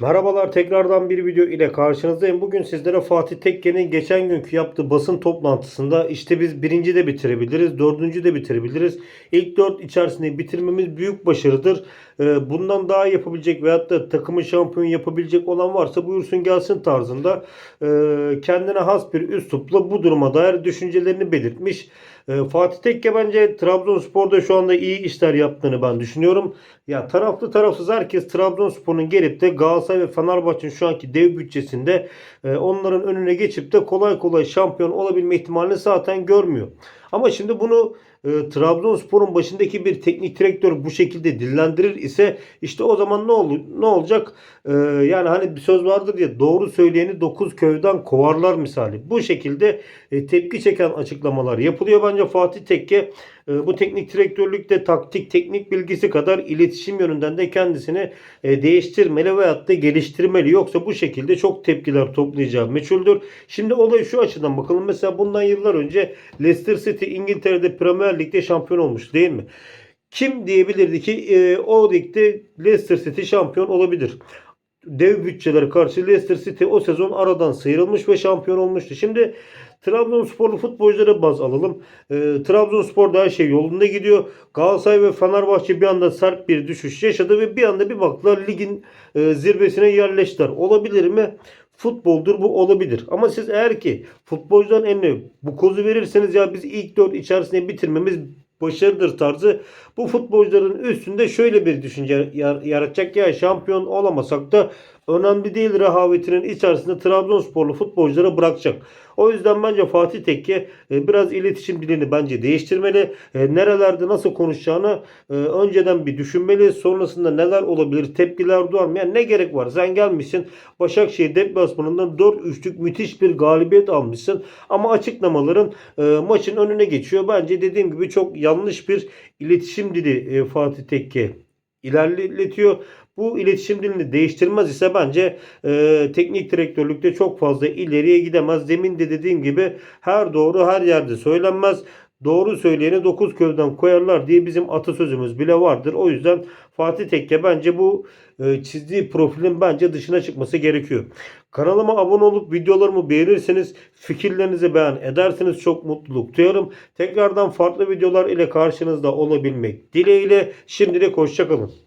Merhabalar tekrardan bir video ile karşınızdayım. Bugün sizlere Fatih Tekke'nin geçen günkü yaptığı basın toplantısında işte biz birinci de bitirebiliriz, dördüncü de bitirebiliriz. İlk dört içerisinde bitirmemiz büyük başarıdır. Ee, Bundan daha yapabilecek veyahut da takımı şampiyon yapabilecek olan varsa buyursun gelsin tarzında e, kendine has bir üslupla bu duruma dair düşüncelerini belirtmiş. E, Fatih Tekke bence Trabzonspor'da şu anda iyi işler yaptığını ben düşünüyorum. Ya taraflı tarafsız herkes Trabzonspor'un gelip de Galatasaray ve Fenerbahçe'nin şu anki dev bütçesinde e, onların önüne geçip de kolay kolay şampiyon olabilme ihtimalini zaten görmüyor. Ama şimdi bunu e, Trabzonspor'un başındaki bir teknik direktör bu şekilde dillendirir ise işte o zaman ne olur ne olacak? E, yani hani bir söz vardır ya doğru söyleyeni 9 köyden kovarlar misali. Bu şekilde tepki çeken açıklamalar yapılıyor bence Fatih Tekke bu teknik direktörlükte taktik teknik bilgisi kadar iletişim yönünden de kendisini e, değiştirmeli veyahut da geliştirmeli. Yoksa bu şekilde çok tepkiler toplayacağı meçhuldür. Şimdi olay şu açıdan bakalım. Mesela bundan yıllar önce Leicester City İngiltere'de Premier Lig'de şampiyon olmuş değil mi? Kim diyebilirdi ki e, o ligde Leicester City şampiyon olabilir? Dev bütçeleri karşı Leicester City o sezon aradan sıyrılmış ve şampiyon olmuştu. Şimdi Trabzonsporlu futbolculara baz alalım. E, Trabzonspor'da her şey yolunda gidiyor. Galatasaray ve Fenerbahçe bir anda sert bir düşüş yaşadı ve bir anda bir baktılar ligin e, zirvesine yerleştiler. Olabilir mi? Futboldur bu olabilir. Ama siz eğer ki futbolcuların eline bu kozu verirseniz ya biz ilk dört içerisinde bitirmemiz başarıdır tarzı. Bu futbolcuların üstünde şöyle bir düşünce yar- yaratacak ya şampiyon olamasak da önemli değil rehavetinin içerisinde Trabzonsporlu futbolculara bırakacak. O yüzden bence Fatih Tekke e, biraz iletişim dilini bence değiştirmeli. E, Nerelerde nasıl konuşacağını e, önceden bir düşünmeli. Sonrasında neler olabilir, tepkiler duyar mı? Yani ne gerek var? Sen gelmişsin Başakşehir deplasmanından 4-3'lük müthiş bir galibiyet almışsın. Ama açıklamaların maçın önüne geçiyor. Bence dediğim gibi çok yanlış bir iletişim dili Fatih Tekke ilerletiyor. Bu iletişim dilini değiştirmez ise bence e, teknik direktörlükte çok fazla ileriye gidemez. Demin de dediğim gibi her doğru her yerde söylenmez. Doğru söyleyeni dokuz köyden koyarlar diye bizim atasözümüz bile vardır. O yüzden Fatih Tekke bence bu e, çizdiği profilin bence dışına çıkması gerekiyor. Kanalıma abone olup videolarımı beğenirseniz fikirlerinizi beyan ederseniz çok mutluluk duyarım. Tekrardan farklı videolar ile karşınızda olabilmek dileğiyle şimdilik hoşçakalın.